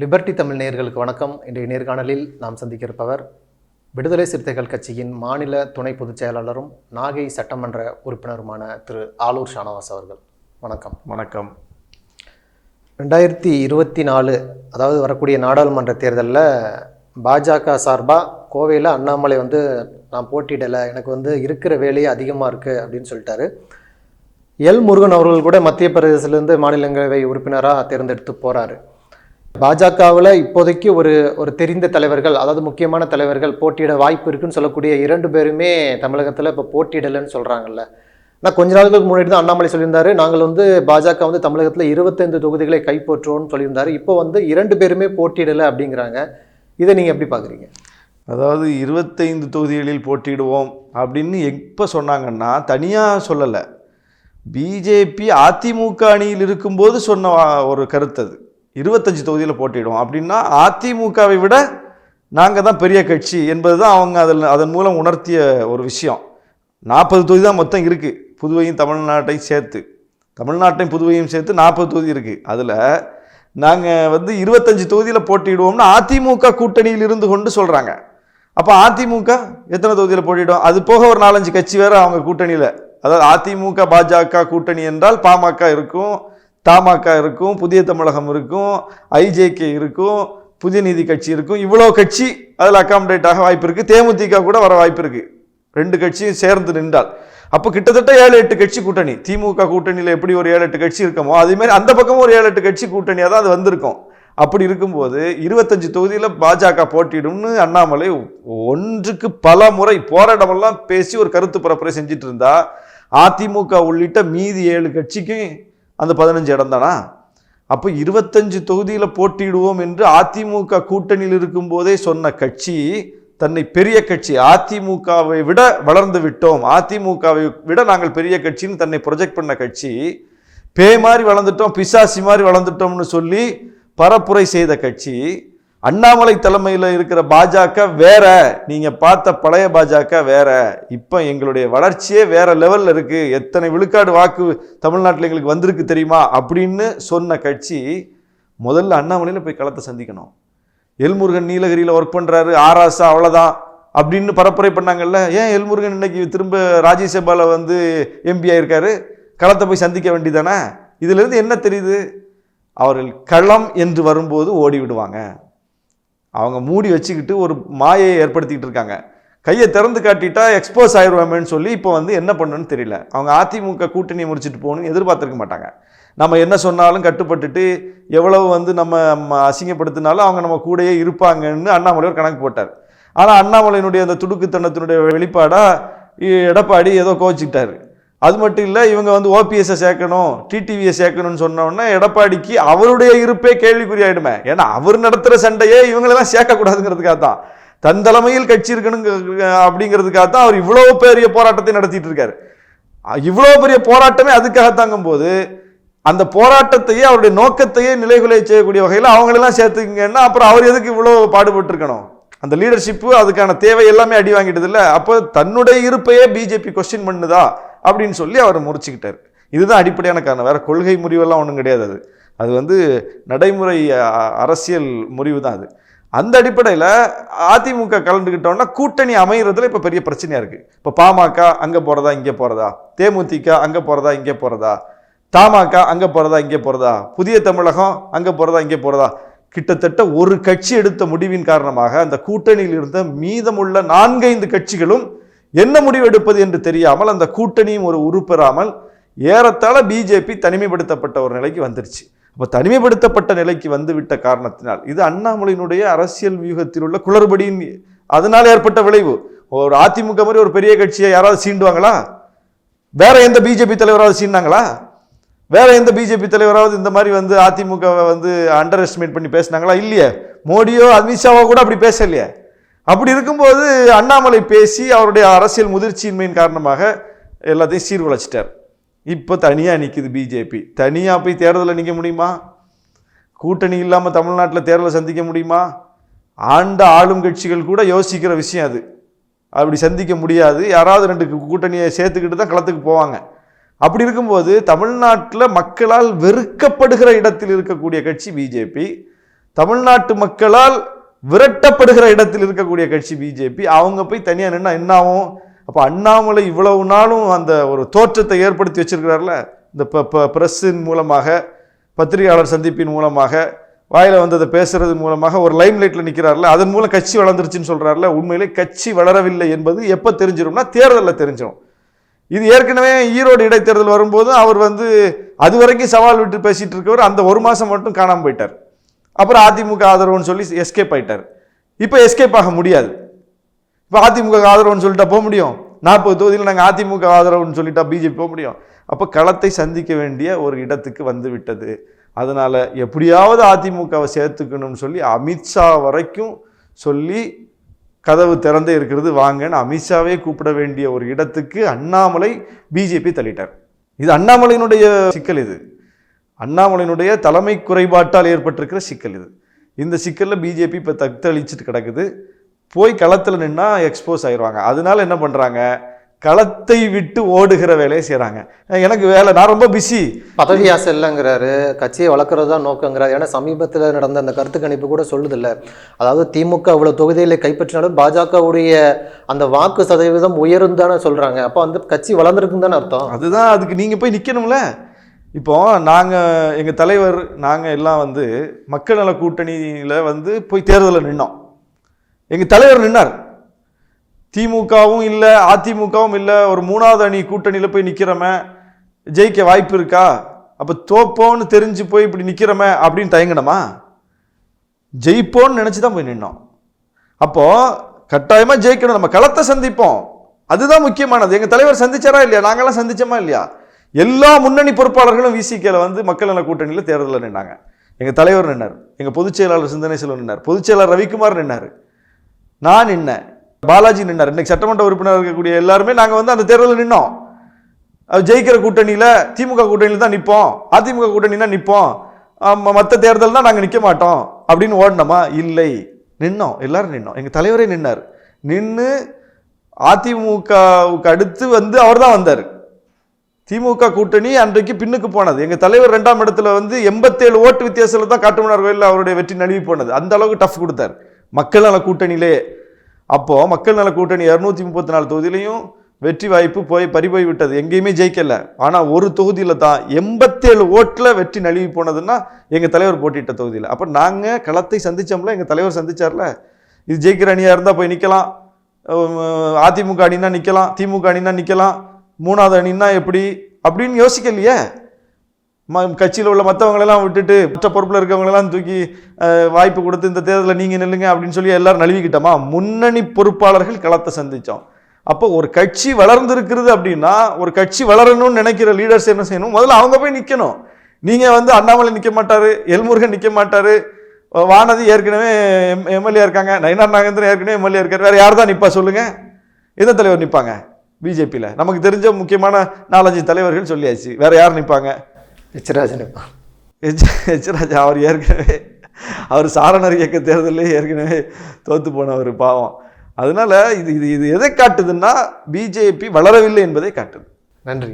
Liberty Tamil நேயர்களுக்கு வணக்கம். இன்றைய நேர்காணலில் நாம் சந்திக்க இருப்பவர் விடுதலை சிறுத்தைகள் கட்சியின் மாநில துணை பொதுச் செயலாளரும் நாகை சட்டமன்ற உறுப்பினருமான திரு ஆலூர் ஷானவாஸ் அவர்கள். வணக்கம். வணக்கம். ரெண்டாயிரத்தி இருபத்தி நாலு அதாவது வரக்கூடிய நாடாளுமன்ற தேர்தலில் பாஜக சார்பாக கோவையில் அண்ணாமலை வந்து நான் போட்டியிடலை எனக்கு வந்து இருக்கிற வேலையே அதிகமாக இருக்குது அப்படின்னு சொல்லிட்டாரு. எல் முருகன் அவர்கள் கூட மத்திய பிரதேசத்திலேருந்து மாநிலங்களவை உறுப்பினராக தேர்ந்தெடுத்து போகிறாரு பாஜகவில் இப்போதைக்கு ஒரு ஒரு தெரிந்த தலைவர்கள் அதாவது முக்கியமான தலைவர்கள் போட்டியிட வாய்ப்பு இருக்குன்னு சொல்லக்கூடிய இரண்டு பேருமே தமிழகத்தில் இப்போ போட்டியிடலைன்னு சொல்கிறாங்கல்ல நான் கொஞ்ச நாளுக்கு முன்னாடி தான் அண்ணாமலை சொல்லியிருந்தாரு நாங்கள் வந்து பாஜக வந்து தமிழகத்தில் இருபத்தைந்து தொகுதிகளை கைப்பற்றுவோம்னு சொல்லியிருந்தாரு. இப்போ வந்து இரண்டு பேருமே போட்டியிடலை அப்படிங்கிறாங்க. இதை நீங்கள் எப்படி பார்க்குறீங்க அதாவது இருபத்தைந்து தொகுதிகளில் போட்டியிடுவோம் அப்படின்னு எப்போ சொன்னாங்கன்னா தனியாக சொல்லலை. பிஜேபி அதிமுக அணியில் இருக்கும்போது சொன்ன வா- ஒரு கருத்து அது. இருபத்தஞ்சி தொகுதியில் போட்டியிடுவோம். அப்படின்னா அதிமுகவை விட நாங்கள் தான் பெரிய கட்சி என்பது தான் அவங்க அதில் அதன் மூலம் உணர்த்திய ஒரு விஷயம். நாற்பது தொகுதி தான் மொத்தம் இருக்குது புதுவையும் தமிழ்நாட்டையும் சேர்த்து. தமிழ்நாட்டையும் புதுவையும் சேர்த்து நாற்பது தொகுதி இருக்குது அதில் நாங்கள் வந்து இருபத்தஞ்சு தொகுதியில் போட்டிடுவோம்னு அதிமுக கூட்டணியில் இருந்து கொண்டு சொல்கிறாங்க அப்போ அதிமுக எத்தனை தொகுதியில் போட்டியிடும்? அது போக ஒரு நாலஞ்சு கட்சி வேறு அவங்க கூட்டணியில். அதாவது அதிமுக பாஜக கூட்டணி என்றால் பாமக இருக்கும். தமாக இருக்கும் புதிய தமிழகம் இருக்கும் ஐஜேகே இருக்கும் புதிய நீதி கட்சி இருக்கும். இவ்வளோ கட்சி அதில் அக்காமடேட் ஆக வாய்ப்பு இருக்குது தேமுதிக கூட வர வாய்ப்பு இருக்குது ரெண்டு கட்சியும் சேர்ந்து நின்றால். அப்போ கிட்டத்தட்ட ஏழு எட்டு கட்சி கூட்டணி. திமுக கூட்டணியில் எப்படி ஒரு ஏழு எட்டு கட்சி இருக்கமோ அதேமாதிரி அந்த பக்கமும் ஒரு ஏழு எட்டு கட்சி கூட்டணியாக தான் அது வந்திருக்கும். அப்படி இருக்கும்போது இருபத்தஞ்சு தொகுதியில் பாஜக போட்டியிடும்னு அண்ணாமலை ஒன்றுக்கு பல முறை போராட்டமெல்லாம் பேசி ஒரு கருத்து பரப்புரை செஞ்சிட்டு இருந்தா அதிமுக உள்ளிட்ட மீதி ஏழு கட்சிக்கும் அந்த பதினஞ்சு இடம் தானா அப்போ இருபத்தஞ்சு தொகுதியில் போட்டியிடுவோம் என்று அதிமுக கூட்டணியில் இருக்கும்போதே சொன்ன கட்சி தன்னை பெரிய கட்சி. அதிமுகவை விட வளர்ந்து விட்டோம். அதிமுகவை விட நாங்கள் பெரிய கட்சின்னு தன்னை ப்ரொஜெக்ட் பண்ண கட்சி. பேய் மாதிரி வளர்ந்துட்டோம் பிசாசி மாதிரி வளர்ந்துட்டோம்னு சொல்லி பரப்புரை செய்த கட்சி. அண்ணாமலை தலைமையில் இருக்கிற பாஜக வேற. நீங்கள் பார்த்த பழைய பாஜக வேற. இப்போ எங்களுடைய வளர்ச்சியே வேற லெவலில் இருக்குது எத்தனை விழுக்காடு வாக்கு தமிழ்நாட்டில் எங்களுக்கு வந்திருக்கு தெரியுமா? அப்படின்னு சொன்ன கட்சி முதல்ல அண்ணாமலையில் போய் களத்தை சந்திக்கணும். எல்முருகன் நீலகிரியில் ஒர்க் பண்ணுறாரு ஆராசா அவ்வளோதான் அப்படின்னு பரப்புரை பண்ணாங்கல்ல. ஏன் எல்முருகன் இன்னைக்கு திரும்ப ராஜ்யசபாவில் வந்து எம்பி ஆயிருக்காரு? களத்தை போய் சந்திக்க வேண்டியதானே? இதிலிருந்து என்ன தெரியுது? அவர்கள் களம் என்று வரும்போது ஓடி விடுவாங்க. அவங்க மூடி வச்சுக்கிட்டு ஒரு மாயையை ஏற்படுத்திக்கிட்டு இருக்காங்க. கையை திறந்து காட்டிட்டா எக்ஸ்போஸ் ஆயிடுவாமேன்னு சொல்லி இப்போ வந்து என்ன பண்ணணும்னு தெரியல. அவங்க அதிமுக கூட்டணி முடிச்சுட்டு போகணும்னு எதிர்பார்த்துருக்க மாட்டாங்க. நம்ம என்ன சொன்னாலும் கட்டுப்பட்டுட்டு எவ்வளவு வந்து நம்ம அசிங்கப்படுத்தினாலும் அவங்க நம்ம கூடயே இருப்பாங்கன்னு அண்ணாமலை ஒரு கணக்கு போட்டார். ஆனால் அண்ணாமலையினுடைய அந்த துடுக்குத்தனத்தினுடைய வெளிப்பாடாக எடப்பாடி ஏதோ கோச்சிக்கிட்டாரு அது மட்டும் இல்லை இவங்க வந்து ஓபிஎஸ்ஸை சேர்க்கணும் டிடிவியை சேர்க்கணும்னு சொன்னோடனே எடப்பாடிக்கு அவருடைய இருப்பே கேள்விக்குறி ஆகிடுமே ஏன்னா அவர் நடத்துகிற சண்டையே இவங்களெல்லாம் சேர்க்கக்கூடாதுங்கிறதுக்காக தான். தன் தலைமையில் கட்சி இருக்கணுங்க அப்படிங்கிறதுக்காக தான் அவர் இவ்வளோ பெரிய போராட்டத்தை நடத்திட்டு இருக்காரு. இவ்வளோ பெரிய போராட்டமே அதுக்காகத்தாங்கும் போது அந்த போராட்டத்தையே அவருடைய நோக்கத்தையே நிலைகுலை செய்யக்கூடிய வகையில் அவங்களெல்லாம் சேர்த்துக்கிங்கன்னா அப்புறம் அவர் எதுக்கு இவ்வளோ பாடுபட்டு இருக்கணும் அந்த லீடர்ஷிப்பு அதுக்கான தேவை எல்லாமே அடி வாங்கிட்டது இல்லை அப்போ தன்னுடைய இருப்பையே பிஜேபி கொஸ்டின் பண்ணுதா? அப்படின்னு சொல்லி அவர் முறிச்சுக்கிட்டார். இதுதான் அடிப்படையான காரணம். வேறு கொள்கை முறிவெல்லாம் ஒன்றும் கிடையாது அது. அது வந்து நடைமுறை அரசியல் முறிவு தான் அது. அந்த அடிப்படையில் அதிமுக கலந்துக்கிட்டோம்னா கூட்டணி அமைகிறதுல இப்போ பெரிய பிரச்சனையாக இருக்குது இப்போ பாமக அங்கே போகிறதா இங்கே போகிறதா தேமுதிக அங்கே போகிறதா இங்கே போகிறதா தமாக அங்கே போகிறதா இங்கே போகிறதா புதிய தமிழகம் அங்கே போகிறதா இங்கே போகிறதா கிட்டத்தட்ட ஒரு கட்சி எடுத்த முடிவின் காரணமாக அந்த கூட்டணியில் இருந்த மீதமுள்ள நான்கைந்து கட்சிகளும் என்ன முடிவு எடுப்பது என்று தெரியாமல் அந்த கூட்டணியும் ஒரு உருப்பெறாமல் ஏறத்தாழ பிஜேபி தனிமைப்படுத்தப்பட்ட ஒரு நிலைக்கு வந்துருச்சு. அப்போ தனிமைப்படுத்தப்பட்ட நிலைக்கு வந்துவிட்ட காரணத்தினால் இது அண்ணாமலையினுடைய அரசியல் வியூகத்தில் உள்ள குளறுபடியின் அதனால் ஏற்பட்ட விளைவு. ஒரு அதிமுக மாதிரி ஒரு பெரிய கட்சியை யாராவது சீண்டுவாங்களா? வேற எந்த பிஜேபி தலைவராவது சீண்டாங்களா? வேற எந்த பிஜேபி தலைவராவது இந்த மாதிரி வந்து அதிமுகவை வந்து அண்டர் எஸ்டிமேட் பண்ணி பேசினாங்களா? இல்லையே. மோடியோ அமித்ஷாவோ கூட அப்படி பேசலையே. அப்படி இருக்கும்போது அண்ணாமலை பேசி அவருடைய அரசியல் முதிர்ச்சியின்மையின் காரணமாக எல்லாத்தையும் சீர்குலைச்சிட்டார். இப்போ தனியாக நிற்குது பிஜேபி தனியாக போய் தேர்தலில் நிற்க முடியுமா? கூட்டணி இல்லாமல் தமிழ்நாட்டில் தேர்தலை சந்திக்க முடியுமா? ஆண்ட ஆளும் கட்சிகள் கூட யோசிக்கிற விஷயம் அது. அப்படி சந்திக்க முடியாது. யாராவது ரெண்டு கூட்டணியை சேர்த்துக்கிட்டு தான் களத்துக்கு போவாங்க. அப்படி இருக்கும்போது தமிழ்நாட்டில் மக்களால் வெறுக்கப்படுகிற இடத்தில் இருக்கக்கூடிய கட்சி பிஜேபி தமிழ்நாட்டு மக்களால் விரட்டப்படுகிற இடத்தில் இருக்கக்கூடிய கட்சி பிஜேபி அவங்க போய் தனியாக நின்னா என்ன ஆகும் அண்ணாமலை இவ்வளவு நாளும் அந்த ஒரு தோற்றத்தை ஏற்படுத்தி வச்சிருக்கிறார்ல? இந்த பிரஸ்ஸின் மூலமாக பத்திரிகையாளர் சந்திப்பின் மூலமாக வாயில் வந்ததை பேசுறது மூலமாக ஒரு லைம் லைட்டில் நிற்கிறார்ல அதன் மூலம் கட்சி வளர்ந்துருச்சுன்னு சொல்கிறார்ல உண்மையிலே கட்சி வளரவில்லை என்பது எப்போ தெரிஞ்சிடும்னா தேர்தலில் தெரிஞ்சிடும் இது ஏற்கனவே ஈரோடு இடைத்தேர்தல் வரும்போது அவர் வந்து அது வரைக்கும் சவால் விட்டு பேசிகிட்டு இருக்கவர் அந்த ஒரு மாதம் மட்டும் காணாமல் போயிட்டார். அப்புறம் அதிமுக ஆதரவுன்னு சொல்லி எஸ்கேப் ஆயிட்டார். இப்போ எஸ்கேப் ஆக முடியாது. இப்போ அதிமுக ஆதரவுன்னு சொல்லிட்டா போக முடியும். நாற்பது தொகுதியில் நாங்கள் அதிமுக ஆதரவுன்னு சொல்லிட்டா பிஜேபி போக முடியும். அப்போ களத்தை சந்திக்க வேண்டிய ஒரு இடத்துக்கு வந்து விட்டது. அதனால் எப்படியாவது அதிமுகவை சேர்த்துக்கணும்னு சொல்லி அமித்ஷா வரைக்கும் சொல்லி கதவு திறந்தே இருக்கிறது வாங்கன்னு அமித்ஷாவே கூப்பிட வேண்டிய ஒரு இடத்துக்கு அண்ணாமலை பிஜேபி தள்ளிட்டார். இது அண்ணாமலையினுடைய சிக்கல் இது. அண்ணாமலையினுடைய தலைமை குறைபாட்டால் ஏற்பட்டிருக்கிற சிக்கல் இது. இந்த சிக்கலில் பிஜேபி இப்போ தத்தளிச்சுட்டு கிடக்குது. போய் களத்தில் நின்னா எக்ஸ்போஸ் ஆயிடுவாங்க அதனால என்ன பண்ணுறாங்க களத்தை விட்டு ஓடுகிற வேலையை செய்கிறாங்க எனக்கு வேலை நான் ரொம்ப பிஸி பதவி ஆசை இல்லைங்கிறாரு கட்சியை வளர்க்குறது தான் நோக்கங்கிறாரு. ஏன்னா சமீபத்தில் நடந்த அந்த கருத்து கணிப்பு கூட சொல்லுதில்ல. அதாவது திமுக இவ்வளோ தொகுதிகளை கைப்பற்றினாலும் பாஜகவுடைய அந்த வாக்கு சதவீதம் உயரும் தானே சொல்கிறாங்க அப்போ வந்து கட்சி வளர்ந்துருக்குன்னு தானே அர்த்தம்? அதுதான் அதுக்கு நீங்கள் போய் நிற்கணும்ல இப்போ நாங்கள் எங்கள் தலைவர் நாங்கள் எல்லாம் வந்து மக்கள் நல கூட்டணியில் வந்து போய் தேர்தலில் நின்னோம். எங்கள் தலைவர் நின்னார். திமுகவும் இல்லை அதிமுகவும் இல்லை ஒரு மூணாவது அணி கூட்டணியில் போய் நிற்கிறோமே ஜெயிக்க வாய்ப்பு இருக்கா? அப்போ தோப்போன்னு தெரிஞ்சு போய் இப்படி நிற்கிறோமே அப்படின்னு தயங்கணுமா ஜெயிப்போன்னு நினச்சி தான் போய் நின்னோம். அப்போ கட்டாயமாக ஜெயிக்கணும். நம்ம களத்தை சந்திப்போம். அதுதான் முக்கியமானது. எங்கள் தலைவர் சந்திச்சாரா இல்லையா? நாங்களாம் சந்திச்சோமா இல்லையா? எல்லா முன்னணி பொறுப்பாளர்களும் விசிகேல வந்து மக்கள் நல கூட்டணியில் தேர்தலில் நின்னாங்க. எங்கள் தலைவர் நின்னார். எங்கள் பொதுச் செயலாளர் சிந்தனை செல்வன் நின்னார். பொதுச் செயலாளர் ரவிக்குமார் நின்னார். நான் நின்னேன். பாலாஜி நின்னார். இன்னைக்கு சட்டமன்ற உறுப்பினர் இருக்கக்கூடிய எல்லாருமே நாங்கள் வந்து அந்த தேர்தலில் நின்னோம். அது ஜெயிக்கிற கூட்டணியில் திமுக கூட்டணியில் தான் நிற்போம் அதிமுக கூட்டணினா நிற்போம் மற்ற தேர்தல் தான் நாங்கள் நிற்க மாட்டோம். அப்படின்னு ஓடினோமா இல்லை. நின்னோம். எல்லாரும் நின்னோம். எங்கள் தலைவரே நின்னார். நின்று அதிமுகவுக்கு அடுத்து வந்து அவர் தான் வந்தார். திமுக கூட்டணி அன்றைக்கு பின்னுக்கு போனது. எங்கள் தலைவர் ரெண்டாம் இடத்துல வந்து எண்பத்தேழு ஓட்டு வித்தியாசத்தில் தான் காட்டுமன்னார் கோயிலில் அவருடைய வெற்றி நழுவி போனது. அந்த அளவுக்கு டஃப் கொடுத்தார். மக்கள் நல கூட்டணியிலே அப்போது மக்கள் நல கூட்டணி இரநூத்தி முப்பத்தி நாலு தொகுதியிலையும் வெற்றி வாய்ப்பு போய் பறிபோய் விட்டது. எங்கேயுமே ஜெயிக்கல. ஆனால் ஒரு தொகுதியில் தான் எண்பத்தேழு ஓட்டில் வெற்றி நழுவி போனதுன்னா எங்கள் தலைவர் போட்டிட்ட தொகுதியில். அப்போ நாங்கள் களத்தை சந்தித்தோம்ல எங்கள் தலைவர் சந்தித்தார்ல இது ஜெயிக்கிற அணியாக இருந்தால் போய் நிற்கலாம் அதிமுக அணினா நிற்கலாம் திமுக அணினா நிற்கலாம் மூணாவது அணின்னா எப்படி? அப்படின்னு யோசிக்கலையே? ம கட்சியில் உள்ள மற்றவங்களெல்லாம் விட்டுட்டு மற்ற பொறுப்பில் இருக்கவங்களெல்லாம் தூக்கி வாய்ப்பு கொடுத்து இந்த தேர்தலில் நீங்கள் நில்லுங்க அப்படின்னு சொல்லி எல்லாரும் நழுவிக்கிட்டோமா? முன்னணி பொறுப்பாளர்கள் களத்தை சந்தித்தோம் அப்போ ஒரு கட்சி வளர்ந்துருக்கிறது அப்படின்னா ஒரு கட்சி வளரணும்னு நினைக்கிற லீடர்ஸ் என்ன செய்யணும்? முதல்ல அவங்க போய் நிற்கணும் நீங்கள் வந்து அண்ணாமலை நிற்க மாட்டார் எல்முருகன் நிற்க மாட்டார் வானதி ஏற்கனவே எம் எம்எல்ஏ இருக்காங்க நயினார் நாகேந்திரன் ஏற்கனவே எம்எல்ஏ இருக்கார். வேறு யார் தான் நிற்பா சொல்லுங்கள் எந்த தலைவர் நிற்பாங்க பிஜேபியில். நமக்கு தெரிஞ்ச முக்கியமான நாலஞ்சு தலைவர்கள் சொல்லியாச்சு. வேற யார் நிற்பாங்க எச்ராஜன் எச் எச் ராஜா அவர் ஏற்கனவே அவர் சாரணர் இயக்க தேர்தலே ஏற்கனவே தோத்து போனவர் பாவம். அதனால இது இது இது எதை காட்டுதுன்னா பிஜேபி வளரவில்லை என்பதை காட்டுது. நன்றி.